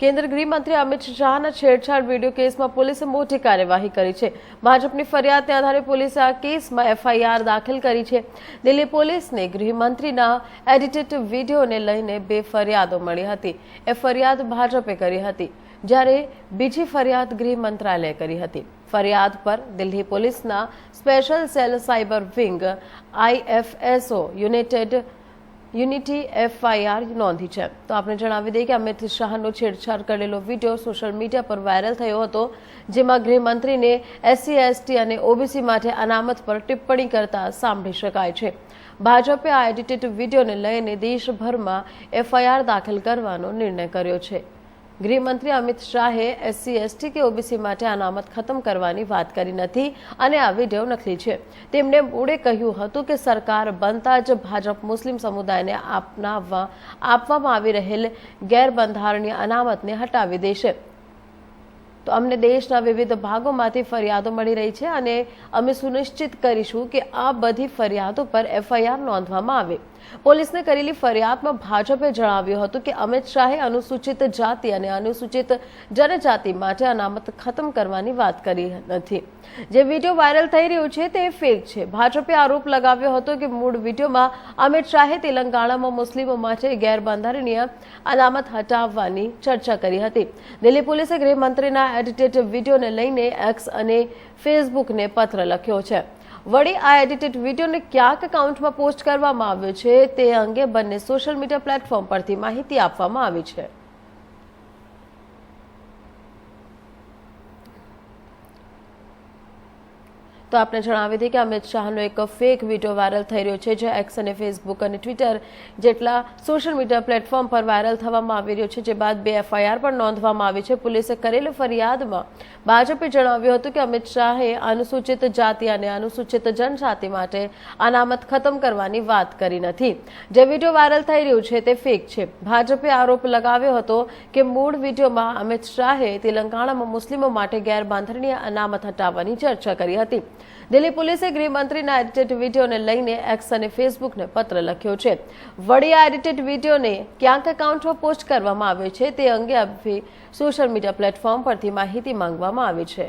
કેન્દ્રીય ગૃહમંત્રી અમિત શાહના છેડછાડ વીડિયો કેસમાં પોલીસે મોટી કાર્યવાહી કરી છે. ભાજપની ફરિયાદને આધારે પોલીસે આ કેસમાં એફઆઈઆર દાખલ કરી છે. દિલ્હી પોલીસને ગૃહમંત્રીના એડિટેડ વિડીયોને લઈને બે ફરિયાદો મળી હતી. એ ફરિયાદ ભાજપે કરી હતી, જ્યારે બીજી ફરિયાદ ગૃહ મંત્રાલયે કરી હતી. ફરિયાદ પર દિલ્હી પોલીસના special cell cyber wing IFSO united unity FIR નોંધી છે. તો આપણે જણાવી દઈએ કે અમિત શાહનો છેડછાડ કરેલો વીડિયો સોશિયલ મીડિયા પર વાયરલ થયો હતો, જેમાં ગૃહમંત્રીને એસસી, એસટી અને ઓબીસી માટે અનામત પર ટિપ્પણી કરતા સાંભળી શકાય છે. ભાજપે આ એડિટેડ વિડીયોને લઈને દેશભરમાં એફઆઈઆર દાખલ કરવાનો નિર્ણય કર્યો છે. ગૃહમંત્રી અમિત શાહે એસસી, એસટી કે ઓબીસી માટે અનામત ખતમ કરવાની વાત કરી નથી અને આવી વીડિયો નકલી છે. તેમણે મૂળે કહ્યું હતું કે સરકાર બનતા જ ભાજપ મુસ્લિમ સમુદાયને આપનાવવા, આપવામાં આવી રહેલ ગેરબંધારણીય અનામતને હટાવી દેશે. તો અમને દેશના વિવિધ ભાગોમાંથી ફરિયાદો મળી રહી છે અને અમે સુનિશ્ચિત કરીશું કે આ બધી ફરિયાદો પર એફઆઈઆર નોંધવામાં આવે. પોલીસને કરેલી ફરિયાદમાં ભાજપે જણાવ્યું હતું કે અમિત શાહે અનુસૂચિત જાતિ અને અનુસૂચિત જનજાતિ માટે અનામત ખતમ કરવાની વાત કરી નથી. જે વીડિયો વાયરલ થઈ રહ્યો છે તે ફેક છે. ભાજપે આરોપ લગાવ્યો હતો કે મૂળ વિડીયોમાં અમિત શાહે તેલંગાણામાં મુસ્લિમો માટે ગેરબંધારણીય અનામત હટાવવાની ચર્ચા કરી હતી. દિલ્હી પોલીસે ગૃહમંત્રીના એડિટેડ વિડીયોને લઈને એક્સ અને ફેસબુકને પત્ર લખ્યો છે. વળી આ એડિટેડ વિડીયોને ક્યાંક એકાઉન્ટમાં પોસ્ટ કરવામાં આવ્યો છે તે અંગે બંને સોશિયલ મીડિયા પ્લેટફોર્મ પરથી માહિતી આપવામાં આવી છે. તો આપણે જણાવી દઈએ કે અમિત શાહનો એક ફેક વીડિયો વાયરલ થઈ રહ્યો છે, જે એક્સ અને ફેસબુક અને ટ્વિટર જેટલા સોશિયલ મીડિયા પ્લેટફોર્મ પર વાયરલ થવામાં આવી રહ્યો છે, જે બાદ બે એફઆઈઆર પણ નોંધવામાં આવી છે. પોલીસે કરેલી ફરિયાદમાં ભાજપે જણાવ્યું હતું કે અમિત શાહે અનુસૂચિત જાતિ અને અનુસૂચિત જનજાતિ માટે અનામત ખતમ કરવાની વાત કરી નથી. જે વીડિયો વાયરલ થઈ રહ્યું છે તે ફેક છે. ભાજપે આરોપ લગાવ્યો હતો કે મૂળ વિડીયોમાં અમિત શાહે તેલંગાણામાં મુસ્લિમો માટે ગેરબાંધણીય અનામત હટાવવાની ચર્ચા કરી હતી. દિલ્હી પોલીસે ગૃહમંત્રીના એડિટેડ વિડીયોને લઈને એક્સ અને ફેસબુકને પત્ર લખ્યો છે. વળી આ એડિટેડ વિડીયોને ક્યાંક એકાઉન્ટમાં પોસ્ટ કરવામાં આવ્યો છે તે અંગે સોશિયલ મીડિયા પ્લેટફોર્મ પરથી માહિતી માંગવામાં આવી છે.